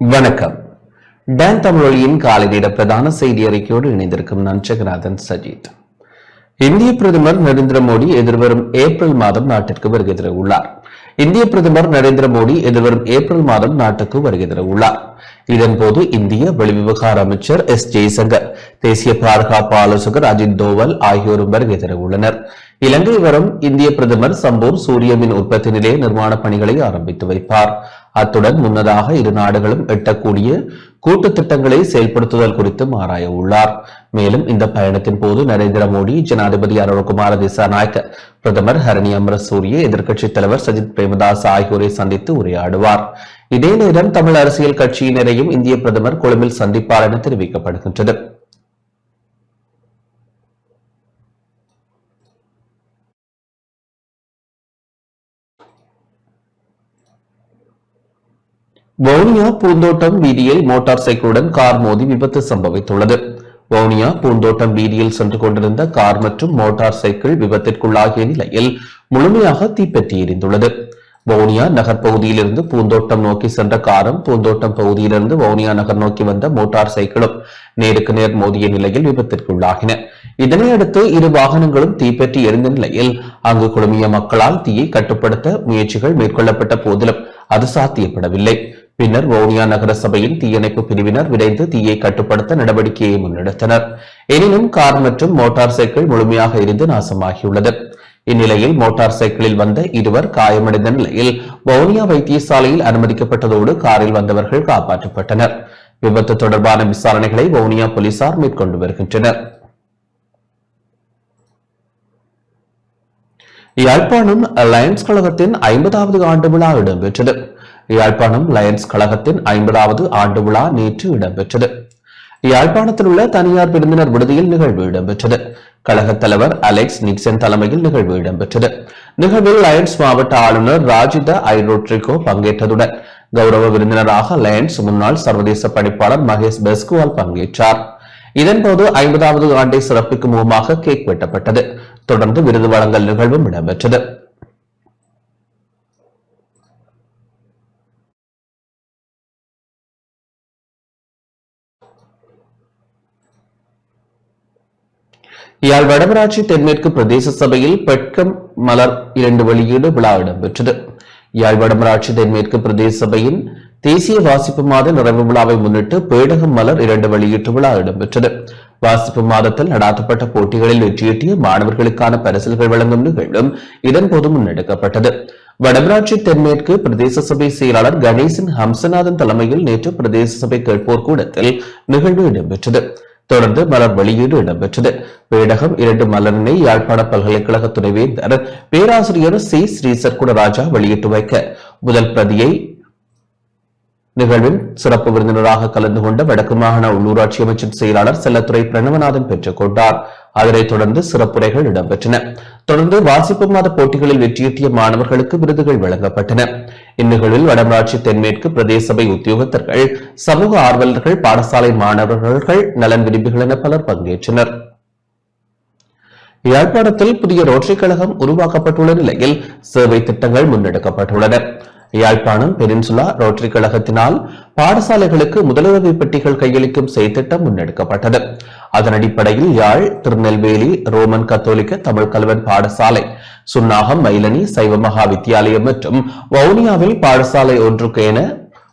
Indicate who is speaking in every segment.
Speaker 1: வணக்கம். டேன் தமிழொலியின் காலை நேர பிரதான செய்தி அறிக்கையோடு இணைந்திருக்கும் நான் ஜெகநாதன் சஜித். இந்திய பிரதமர் நரேந்திர மோடி எதிர்வரும் ஏப்ரல் மாதம் நாட்டிற்கு வருகை தர உள்ளார் இந்திய பிரதமர் நரேந்திர மோடி எதிர்வரும் ஏப்ரல் மாதம் நாட்டுக்கு வருகை தர உள்ளார் இதன்போது இந்திய வெளிவிவகார அமைச்சர் எஸ் ஜெய்சங்கர் தேசிய பாதுகாப்பு ஆலோசகர் அஜித் தோவல் ஆகியோரும் வருகை தர உள்ளனர் இலங்கை வரும் இந்திய பிரதமர் சம்பூர் சூரியமின் உற்பத்தி நிலைய நிர்மாண பணிகளை ஆரம்பித்து வைப்பார். அத்துடன் முன்னதாக இரு நாடுகளும் எட்டக்கூடிய கூட்டு திட்டங்களை செயல்படுத்துதல் குறித்தும் ஆராய உள்ளார். மேலும் இந்த பயணத்தின் போது நரேந்திர மோடி ஜனாதிபதி அருண்குமார திசாநாயக்க பிரதமர் ஹரணி அமரசூரிய எதிர்க்கட்சித் தலைவர் சஜித் பிரேமதாஸ் ஆகியோரை சந்தித்து உரையாடுவார். இதே நேரம் தமிழ் அரசியல் கட்சியினரையும் இந்திய பிரதமர் கொழும்பில் சந்திப்பார் என தெரிவிக்கப்படுகின்றது. வவுனியா பூந்தோட்டம் வீதியில் மோட்டார் சைக்கிளுடன் கார் மோதி விபத்து சம்பவித்துள்ளது. வவுனியா பூந்தோட்டம் வீதியில் சென்று கொண்டிருந்த கார் மற்றும் மோட்டார் சைக்கிள் விபத்திற்குள்ளாகிய நிலையில் முழுமையாக தீப்பற்றி எரிந்துள்ளது. வவுனியா நகர் பகுதியிலிருந்து பூந்தோட்டம் நோக்கி சென்ற காரும் பூந்தோட்டம் பகுதியிலிருந்து வவுனியா நகர் நோக்கி வந்த மோட்டார் சைக்கிளும் நேருக்கு நேர் மோதிய நிலையில் விபத்திற்குள்ளாகின. இதனையடுத்து இரு வாகனங்களும் தீப்பற்றி எரிந்த நிலையில் அங்கு குழுமிய மக்களால் தீயை கட்டுப்படுத்த முயற்சிகள் மேற்கொள்ளப்பட்ட போதிலும் அது சாத்தியப்படவில்லை. பின்னர் வவுனியா நகர சபையின் தீயணைப்பு பிரிவினர் விரைந்து தீயை கட்டுப்படுத்த நடவடிக்கையை முன்னெடுத்தனர். எனினும் கார் மற்றும் மோட்டார் சைக்கிள் முழுமையாக இருந்து நாசமாகியுள்ளது. இந்நிலையில் மோட்டார் சைக்கிளில் வந்த இருவர் காயமடைந்த நிலையில் வவுனியா வைத்தியசாலையில் அனுமதிக்கப்பட்டதோடு காரில் வந்தவர்கள் காப்பாற்றப்பட்டனர். விபத்து தொடர்பான விசாரணைகளை வவுனியா போலீசார் மேற்கொண்டு வருகின்றனர். யாழ்ப்பாணம் லயன்ஸ் கழகத்தின் ஐம்பதாவது ஆண்டு விழா இடம்பெற்றது. யாழ்ப்பாணம் லயன்ஸ் கழகத்தின் ஐம்பதாவது ஆண்டு விழா நேற்று இடம்பெற்றது. யாழ்ப்பாணத்தில் உள்ள தனியார் விருந்தினர் விடுதியில் நிகழ்வு இடம்பெற்றது. கழகத் தலைவர் அலெக்ஸ் நிக்சன் தலைமையில் நிகழ்வு இடம்பெற்றது. நிகழ்வில் லயன்ஸ் மாவட்ட ஆளுநர் ராஜித ஐரோட்ரிகோ பங்கேற்றதுடன் கௌரவ விருந்தினராக லயன்ஸ் முன்னாள் சர்வதேச பணிப்பாளர் மகேஷ் பெஸ்குவால் பங்கேற்றார். இதன்போது ஐம்பதாவது ஆண்டை சிறப்பிக்கும் முகமாக கேக் வெட்டப்பட்டது. தொடர்ந்து விருது வழங்கல் நிகழ்வும் இடம்பெற்றது. யாழ் வடமராட்சி தென்மேற்கு பிரதேச சபையில் பெட்கம் மலர் இரண்டு வெளியீடு விழா இடம்பெற்றது. யாழ் வடமராட்சி தென்மேற்கு பிரதேச சபையின் தேசிய வாசிப்பு மாத நிறைவு விழாவை முன்னிட்டு பேடகம் மலர் இரண்டு வெளியீட்டு விழா இடம்பெற்றது. வாசிப்பு மாதத்தில் நடாத்தப்பட்ட போட்டிகளில் வெற்றியீட்டிய மாணவர்களுக்கான பரிசல்கள் வழங்கும் நிகழ்வும் இதன்போது முன்னெடுக்கப்பட்டது. வடமராட்சி தென்மேற்கு பிரதேச சபை செயலாளர் கணேசன் ஹம்சநாதன் தலைமையில் நேற்று பிரதேச சபை கேட்போர் கூடத்தில் நிகழ்வு இடம்பெற்றது. தொடர்ந்து மலர் வெளியீடு இடம்பெற்றது. பேடகம் இரண்டு மலரினை யாழ்ப்பாண பல்கலைக்கழக துணைவேந்தர் பேராசிரியர் சி. ஸ்ரீசர்குட ராஜா வெளியிட்டு வைக்க. முதல் பிரதியை நிகழ்வில் சிறப்பு விருந்தினராக கலந்து கொண்ட வடக்கு மாகாண உள்ளூராட்சி அமைச்சின் செயலாளர் செல்லத்துறை பிரணவநாதன் பெற்றுக் கொண்டார். அதனைத் தொடர்ந்து சிறப்புரைகள் இடம்பெற்றன. தொடர்ந்து வாசிப்பு மாத போட்டிகளில் வெற்றியீட்டிய மாணவர்களுக்கு விருதுகள் வழங்கப்பட்டன. இந்நிகழ்வில் வடமராட்சி தென்மேற்கு பிரதேசபை உத்தியோகத்தர்கள் சமூக ஆர்வலர்கள் பாடசாலை மாணவர்கள் நலன் விரும்பிகள் என பலர் பங்கேற்றனர். யாழ்ப்பாணத்தில் புதிய ரோட்டரி கழகம் உருவாக்கப்பட்டுள்ள நிலையில் சேவை திட்டங்கள் முன்னெடுக்கப்பட்டுள்ளன. யாழ்ப்பாணம் பெனின்சுலா ரோட்டரி கழகத்தினால் பாடசாலைகளுக்கு முதலுதவி பெட்டிகள் கையளிக்கும் செய்திட்டம் முன்னெடுக்கப்பட்டது. அதன் அடிப்படையில் யாழ் திருநெல்வேலி ரோமன் கத்தோலிக்க தமிழ் கல்வன் பாடசாலை சுன்னாகம் மயிலனி சைவ மகா வித்தியாலயம் மற்றும் வவுனியாவில் பாடசாலை ஒன்றுக்கு என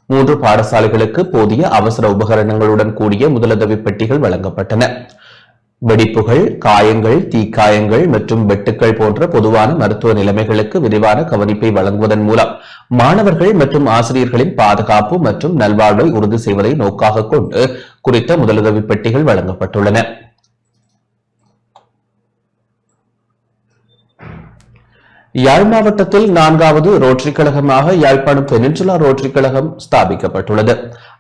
Speaker 1: மூன்று பாடசாலைகளுக்கு போதிய அவசர உபகரணங்களுடன் கூடிய முதலுதவி பெட்டிகள் வழங்கப்பட்டன. வெடிப்புகள் காயங்கள் தீக்காயங்கள் மற்றும் வெட்டுக்கள் போன்ற பொதுவான மருத்துவ நிலைமைகளுக்கு விரிவான கவனிப்பை வழங்குவதன் மூலம் மாணவர்கள் மற்றும் ஆசிரியர்களின் பாதுகாப்பு மற்றும் நல்வாழ்வை உறுதி செய்வதை நோக்காக கொண்டு குறித்த முதலுதவி பெட்டிகள் வழங்கப்பட்டுள்ளன. யாழ் மாவட்டத்தில் நான்காவது ரோட்டரி கழகமாக யாழ்ப்பாணம் பெனின்சுலா ரோட்டரி கழகம் ஸ்தாபிக்கப்பட்டுள்ளது.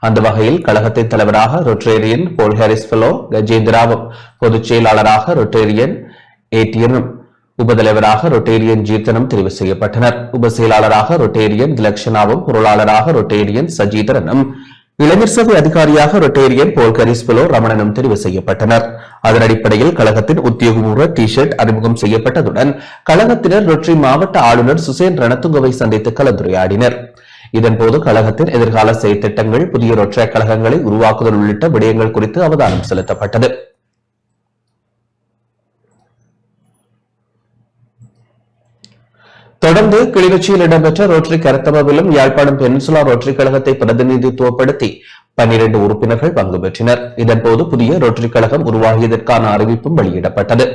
Speaker 1: அந்த வகையில் கழகத்தின் தலைவராக ரொட்டேரியன் போல் ஹாரிஸ் ஃபெலோ கஜேந்திராவும் பொதுச் செயலாளராக ரொட்டேரியன் ஏடியனும் உபதலைவராக ரொட்டேரியன் ஜீர்த்தனம் தெரிவு செய்யப்பட்டனர். உப செயலாளராக ரொட்டேரியன் திலக்ஷனாவும் பொருளாளராக ரொட்டேரியன் சஜீதரனும் இளைஞர் சபை அதிகாரியாக ரொட்டேரியன் போல் கரிஸ்பலோ ரமணனும் தெரிவு செய்யப்பட்டனர். அதன் அடிப்படையில் கழகத்தின் உத்தியோகபூர்வ டி ஷர்ட் அறிமுகம் செய்யப்பட்டதுடன் கழகத்தினர் ரொட்டரி மாவட்ட ஆளுநர் சுசேன் ரணத்துங்கவை சந்தித்து கலந்துரையாடினர். இதன்போது கழகத்தின் எதிர்கால செயற்திட்டங்கள் புதிய ரொற்றை கழகங்களை உருவாக்குதல் உள்ளிட்ட விடயங்கள் குறித்து அவதானம் செலுத்தப்பட்டது. தொடர்ந்து கிளிநொச்சியில் இடம்பெற்ற ரோட்டரி கருத்தரவிலும் யாழ்ப்பாணம் பெனின்சுலா ரோட்டரி கழகத்தை பிரதிநிதித்துவப்படுத்தி பன்னிரண்டு உறுப்பினர்கள் பங்கு பெற்றனர். இதன்போது புதிய ரோட்டரி கழகம் உருவாகியதற்கான அறிவிப்பும் வெளியிடப்பட்டது.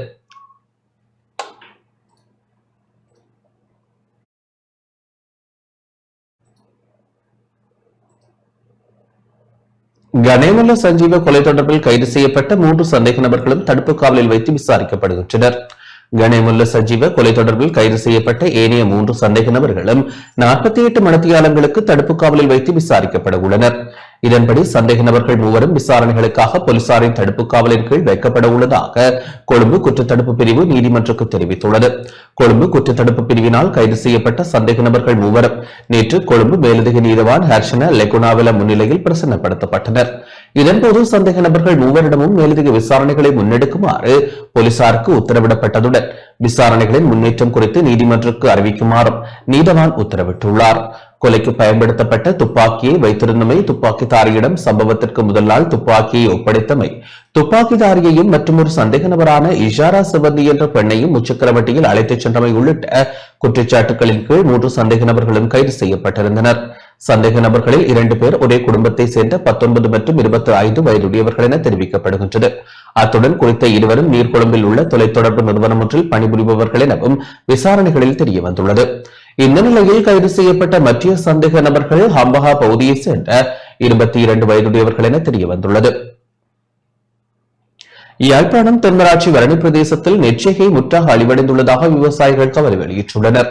Speaker 1: கணேமல்ல சஞ்சீவ கொலை தொடர்பில் கைது செய்யப்பட்ட மூன்று சந்தேக நபர்களும் தடுப்பு காவலில் வைத்து விசாரிக்கப்படுகின்றனர். கணேமுல்ல சஜீவ கொலை தொடர்பில் கைது செய்யப்பட்ட ஏனைய மூன்று சந்தேக நபர்களும் நாற்பத்தி எட்டு மணத்தியாளங்களுக்கு தடுப்பு காவலில் வைத்து விசாரிக்கப்பட உள்ளனர். இதன்படி சந்தேக நபர்கள் மூவரும் விசாரணைகளுக்காக போலீசாரின் தடுப்பு காவலின் கீழ் வைக்கப்பட உள்ளதாக கொழும்பு குற்றத்தடுப்பு பிரிவு நீதிமன்றக்கு தெரிவித்துள்ளது. கொழும்பு குற்றத்தடுப்பு பிரிவினால் கைது செய்யப்பட்ட சந்தேக நபர்கள் மூவரும் நேற்று கொழும்பு மேலதிக நீதவான் ஹர்ஷன லெகுனாவில முன்னிலையில் பிரசன்னப்படுத்தப்பட்டனா் இதன்போது சந்தேக நபர்கள் மூவரிடமும் மேலதிக விசாரணைகளை முன்னெடுக்குமாறு போலீசாருக்கு உத்தரவிடப்பட்டதுடன் விசாரணைகளின் முன்னேற்றம் குறித்து நீதிமன்றக்கு அறிவிக்குமாறும் நீதவான் உத்தரவிட்டுள்ளார். கொலைக்கு பயன்படுத்தப்பட்ட துப்பாக்கியை வைத்திருந்தமை துப்பாக்கிதாரியிடம் சம்பவத்திற்கு முதல் நாள் துப்பாக்கியை ஒப்படைத்தமை. துப்பாக்கிதாரியையும் மற்றும் ஒரு சந்தேக நபரான இஷாரா சிவந்தி என்ற பெண்ணையும் முச்சக்கரவட்டியில் அழைத்துச் சென்றமை உள்ளிட்ட குற்றச்சாட்டுகளின் கீழ் மூன்று சந்தேக நபர்களும் கைது செய்யப்பட்டிருந்தனர். சந்தேக நபர்களில் இரண்டு பேர் ஒரே குடும்பத்தை சேர்ந்த பத்தொன்பது மற்றும் இருபத்தி ஐந்து வயதுடையவர்கள் என தெரிவிக்கப்படுகின்றது. அத்துடன் குறித்த இருவரும் நீர்கொழும்பில் உள்ள தொலைத்தொடர்பு நிறுவனம் ஒன்றில் பணிபுரிபவர்கள் எனவும் விசாரணைகளில் தெரியவந்துள்ளது. இந்த நிலையில் கைது செய்யப்பட்ட மற்ற சந்தேக நபர்கள் ஹம்பஹா பகுதியை சேர்ந்த இருபத்தி இரண்டு வயதுடையவர்கள் என தெரியவந்துள்ளது. யாழ்ப்பாணம் தென்மராட்சி வரணி பிரதேசத்தில் நெற்றிகை முற்றாக அழிவடைந்துள்ளதாக விவசாயிகள் கவலை வெளியிட்டுள்ளனர்.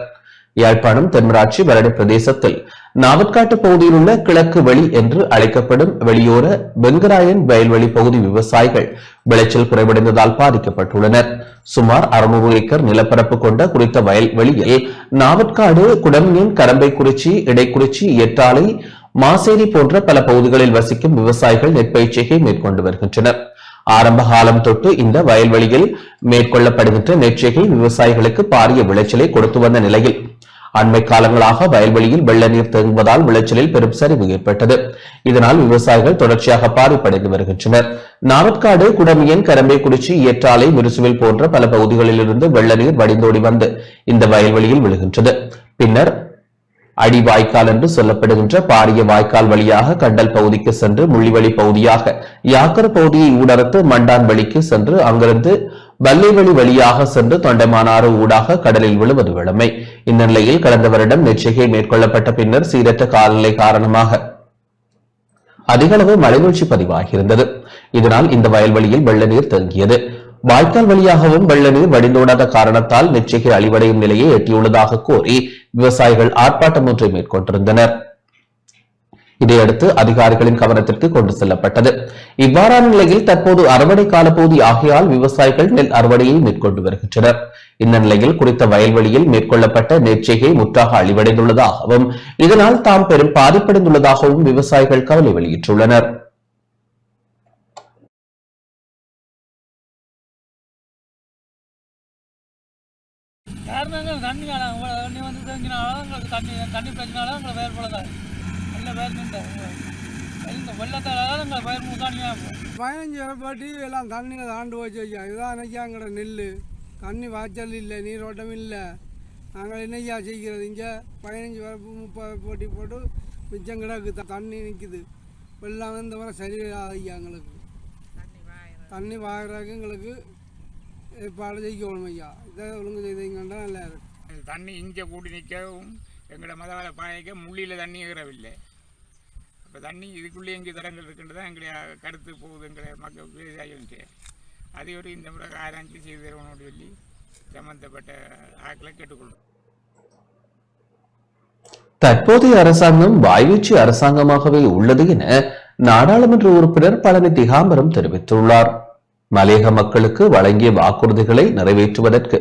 Speaker 1: யாழ்ப்பாணம் தென்மராட்சி வரணி பிரதேசத்தில் நாவற்காட்டு பகுதியில் உள்ள கிழக்கு வெளி என்று அழைக்கப்படும் வெளியோர வெங்கராயன் வயல்வெளி பகுதி விவசாயிகள் விளைச்சல் குறைவடைந்ததால் பாதிக்கப்பட்டுள்ளனர். சுமார் அறுநூறு ஏக்கர் நிலப்பரப்பு கொண்ட குறித்த வயல்வெளியில் நாவற்காடு குடமீன் கரம்பைக்குறிச்சி இடைக்குறிச்சி எட்டாலை மாசேரி போன்ற பல பகுதிகளில் வசிக்கும் விவசாயிகள் நெற்பயிற்சியை மேற்கொண்டு வருகின்றனர். ஆரம்ப காலம் தொட்டு இந்த வயல்வெளியில் மேற்கொள்ளப்படுகின்ற நெற்றிகை விவசாயிகளுக்கு பாரிய விளைச்சலை கொடுத்து வந்த நிலையில் அண்மை காலங்களாக வயல்வெளியில் வெள்ள நீர் தேங்குவதால் விளைச்சலில் பெரும் சரிவு ஏற்பட்டது. இதனால் விவசாயிகள் தொடர்ச்சியாக பாதிப்படைந்து வருகின்றனர். நாவற்காடு குடமியன் கரம்பைக்குறிச்சி ஏற்றாலை மிருசுவில் போன்ற பல பகுதிகளிலிருந்து வெள்ள நீர் வடிந்தோடி வந்து இந்த வயல்வெளியில் விழுகின்றது. பின்னர் அடி வாய்க்கால் என்று சொல்லப்படுகின்ற பாரிய வாய்க்கால் வழியாக கண்டல் பகுதிக்கு சென்று முள்ளிவழி பகுதியாக யாக்கர் பகுதியை ஊடறுத்து மண்டான் வழிக்கு சென்று அங்கிருந்து வள்ளிவெளி வழியாக சென்று தொண்டைமானாறு ஊடாக கடலில் விழுவது வழமை. இந்நிலையில் கடந்த வருடம் நெச்சிகை மேற்கொள்ளப்பட்ட பின்னர் சீரற்ற காலநிலை காரணமாக அதிக அளவு பதிவாகியிருந்தது. இதனால் இந்த வயல்வெளியில் வெள்ள நீர் தேங்கியது. வாய்க்கால் வழியாகவும் வெள்ள நீர் வடிந்தோடாத காரணத்தால் நெச்சிகை அழிவடையும் நிலையை எட்டியுள்ளதாக கூறி விவசாயிகள் ஆர்ப்பாட்டம் ஒன்றை மேற்கொண்டிருந்தனர். இதையடுத்து அதிகாரிகளின் கவனத்திற்கு கொண்டு செல்லப்பட்டது. இவ்வாறான நிலையில் தற்போது அறுவடை காலப்பகுதி ஆகையால் விவசாயிகள் நெல் அறுவடையை மேற்கொண்டு வருகின்றனர். இந்த நிலையில் குறித்த வயல்வெளியில் மேற்கொள்ளப்பட்ட நெற்செய்கை முற்றாக அழிவடைந்துள்ளதாகவும் இதனால் தாம் பெரும் பாதிப்படைந்துள்ளதாகவும் விவசாயிகள் கவலை வெளியிட்டுள்ளனர்.
Speaker 2: காரணங்கள் தண்ணி தண்ணி வந்து தேங்கினாலும் தண்ணி தண்ணி பிரச்சனால உங்களை பயிர் போலதான்
Speaker 3: பதினஞ்சு வரப்பாட்டி எல்லாம் தண்ணியில் தாண்டு வச்சு ஐயா. இதுதான் எங்கட நெல் தண்ணி வாய்ச்சல் இல்லை நீரோட்டம் இல்லை. நாங்கள் என்னையா செய்கிறது? இங்கே பதினஞ்சு வரப்பு முப்பது போட்டி போட்டு மிச்சம் கிடக்கு. தண்ணி நிற்குது வெள்ளம் வந்து வர சரியில்லாத ஐயா எங்களுக்கு. தண்ணி வாங்குறதுக்கு எங்களுக்கு ஏற்பாடு செய்யணும் ஐயா. இதை ஒழுங்கு செய்தீங்கன்னா நல்லா இருக்கும்
Speaker 4: தண்ணி இங்கே கூடி நிற்கவும் எங்களோட மதவாள பாயக்க முள்ளியில் தண்ணி ஏறவில்லை. இப்போ தண்ணி இதுக்குள்ளே எங்கே தடங்கள் இருக்குன்றது தான் எங்களுடைய கருத்து போகுது எங்களை மக்கள் விவசாயிகளுக்கு அதை ஒரு இந்த முறை ஆராய்ச்சி செய்து தருவனோடு சொல்லி சம்பந்தப்பட்ட ஆக்களை கேட்டுக்கொள்கிறோம்.
Speaker 1: தற்போதைய அரசாங்கம் வாய்வீச்சு அரசாங்கமாகவே உள்ளது என நாடாளுமன்ற உறுப்பினர் பழனி திகாம்பரம் தெரிவித்துள்ளார். மலையக மக்களுக்கு வழங்கிய வாக்குறுதிகளை நிறைவேற்றுவதற்கு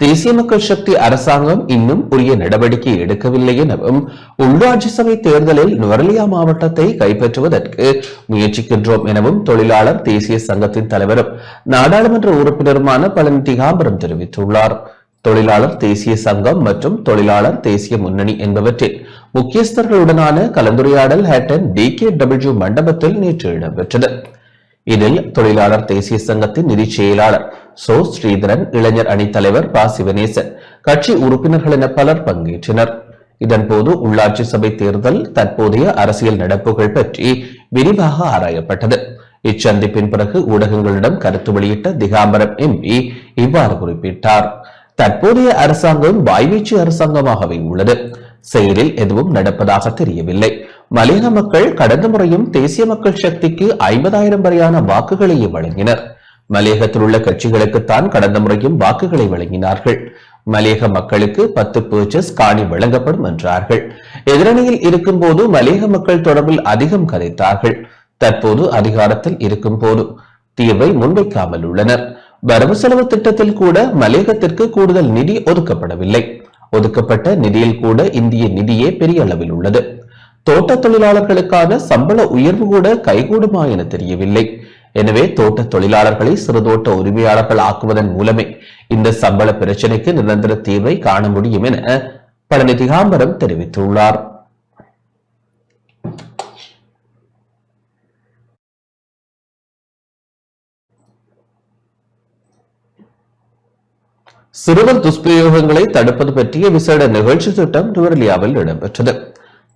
Speaker 1: தேசிய மக்கள் சக்தி அரசாங்கம் இன்னும் உரிய நடவடிக்கை எடுக்கவில்லை எனவும் உள்ளாட்சி சபை தேர்தலில் நுவரலியா மாவட்டத்தை கைப்பற்றுவதற்கு முயற்சிக்கின்றோம் எனவும் தொழிலாளர் தேசிய சங்கத்தின் தலைவரும் நாடாளுமன்ற உறுப்பினருமான பழனி திகாம்பரம் தெரிவித்துள்ளார். தொழிலாளர் தேசிய சங்கம் மற்றும் தொழிலாளர் தேசிய முன்னணி என்பவற்றில் முக்கியஸ்தர்களுடனான கலந்துரையாடல் ஹேட்டன் டி கே டபிள்யூ மண்டபத்தில் நேற்று இடம்பெற்றது. இதில் தொழிலாளர் தேசிய சங்கத்தின் நிதி செயலாளர் சோ ஸ்ரீதரன் இளைஞர் அணித் தலைவர் பா. சிவனேசன். கட்சி உறுப்பினர்கள் என பலர் பங்கேற்றனர். இதன்போது உள்ளாட்சி சபை தேர்தல் தற்போதைய அரசியல் நடப்புகள் பற்றி விரிவாக ஆராயப்பட்டது. இச்சந்திப்பின் பிறகு ஊடகங்களிடம் கருத்து வெளியிட்ட திகாம்பரம் எம்பி இவ்வாறு குறிப்பிட்டார். தற்போதைய அரசாங்கம் வாய்வீச்சு அரசாங்கமாகவே உள்ளது. செயலில் எதுவும் நடப்பதாக தெரியவில்லை. மலையக மக்கள் கடந்த முறையும் தேசிய மக்கள் சக்திக்கு ஐம்பதாயிரம் வரையான வாக்குகளையே வழங்கினர். மலையகத்தில் உள்ள கட்சிகளுக்குத்தான் கடந்த முறையும் வாக்குகளை வழங்கினார்கள். மலையக மக்களுக்கு பத்து பர்ச்சஸ் காணி வழங்கப்படும் என்றார்கள். எதிரணியில் இருக்கும்போது மலையக மக்கள் தொடர்பில் அதிகம் கதைத்தார்கள். தற்போது அதிகாரத்தில் இருக்கும் போது தீர்வை முன்வைக்காமல் உள்ளனர். வரவு செலவு திட்டத்தில் கூட மலையகத்திற்கு கூடுதல் நிதி ஒதுக்கப்படவில்லை. ஒதுக்கப்பட்ட நிதியில் கூட இந்திய நிதியே பெரிய அளவில் உள்ளது. தோட்ட தொழிலாளர்களுக்கான சம்பள உயர்வு கூட கைகூடுமா என தெரியவில்லை. எனவே தோட்ட தொழிலாளர்களை சிறுதோட்ட உரிமையாளர்கள் ஆக்குவதன் மூலமே இந்த சம்பள பிரச்சினைக்கு நிரந்தர தீர்வை காண முடியும் என பழனி திகாம்பரம் தெரிவித்துள்ளார். சிறுவர் துஷ்பிரயோகங்களை தடுப்பது பற்றிய விசேட நிகழ்ச்சி திட்டம் நுவரலியாவில் இடம்பெற்றது.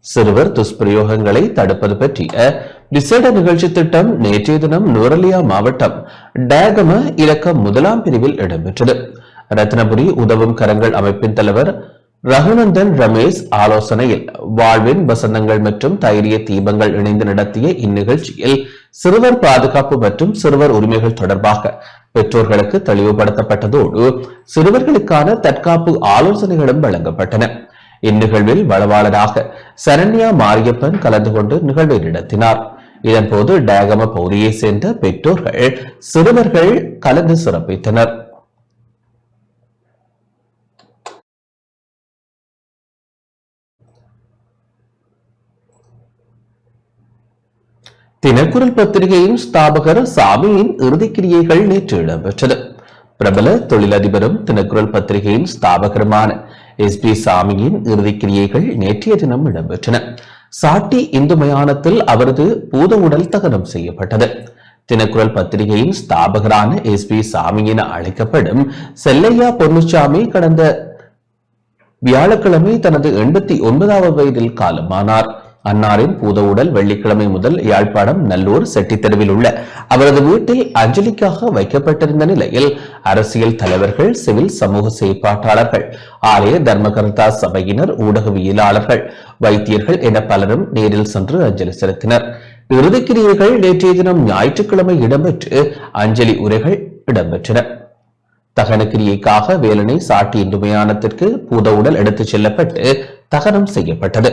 Speaker 1: சிறுவர் துஷ்பிரயோகங்களை தடுப்பது பற்றிய விசேட நிகழ்ச்சி திட்டம் நேற்றைய தினம் நுரலியா மாவட்டம் டேகம இலக்கம் முதலாம் பிரிவில் இடம்பெற்றது. ரத்னபுரி உதவும் கரங்கள் அமைப்பின் தலைவர் ரகுநந்தன் ரமேஷ் ஆலோசனையில் வாழ்வின் வசந்தங்கள் மற்றும் தைரிய தீபங்கள் இணைந்து நடத்திய இந்நிகழ்ச்சியில் சிறுவர் பாதுகாப்பு மற்றும் சிறுவர் உரிமைகள் தொடர்பாக பெற்றோர்களுக்கு தெளிவுபடுத்தப்பட்டதோடு சிறுவர்களுக்கான தற்காப்பு ஆலோசனைகளும் வழங்கப்பட்டன. இந்நிகழ்வில் வளவாளராக சரண்யா மாரியப்பன் கலந்து கொண்டு நிகழ்வை நடத்தினார். இதன்போது டேகம பகுதியை சேர்ந்த பெற்றோர்கள் சிறுவர்கள் கலந்து சிறப்பித்தனர். தினக்குரல் பத்திரிகையின் ஸ்தாபகர் சாமியின் இறுதிக்கிரியைகள் நேற்று இடம்பெற்றது. பிரபல தொழிலதிபரும் தினக்குரல் பத்திரிகையின் ஸ்தாபகருமான எஸ் பி சாமியின் இறுதிக்கிரியைகள் நேற்றைய தினம் இடம்பெற்றன. சாட்டி இந்து மயானத்தில் அவரது பூத உடல் தகனம் செய்யப்பட்டது. தினக்குரல் பத்திரிகையின் ஸ்தாபகரான எஸ் பி சாமி என அழைக்கப்படும் செல்லையா பொன்னுச்சாமி கடந்த வியாழக்கிழமை தனது எண்பத்தி ஒன்பதாவது வயதில் காலமானார். அன்னாரின் பூத உடல் வெள்ளிக்கிழமை முதல் யாழ்ப்பாணம் நல்லூர் செட்டித்தெருவில் உள்ள அவரது வீட்டில் அஞ்சலிக்காக வைக்கப்பட்டிருந்த நிலையில் அரசியல் தலைவர்கள் சிவில் சமூக செயற்பாட்டாளர்கள் ஆலய தர்மகர்த்தா சபையினர் ஊடகவியலாளர்கள் வைத்தியர்கள் என பலரும் நேரில் சென்று அஞ்சலி செலுத்தினர். இறுதிக்கிரியர்கள் நேற்றைய தினம் ஞாயிற்றுக்கிழமை இடம்பெற்று அஞ்சலி உரைகள் இடம்பெற்றன. தகனக்கிரியைக்காக வேலனை சாட்டி இந்துமயானத்திற்கு பூத உடல் எடுத்துச் செல்லப்பட்டு தகனம் செய்யப்பட்டது.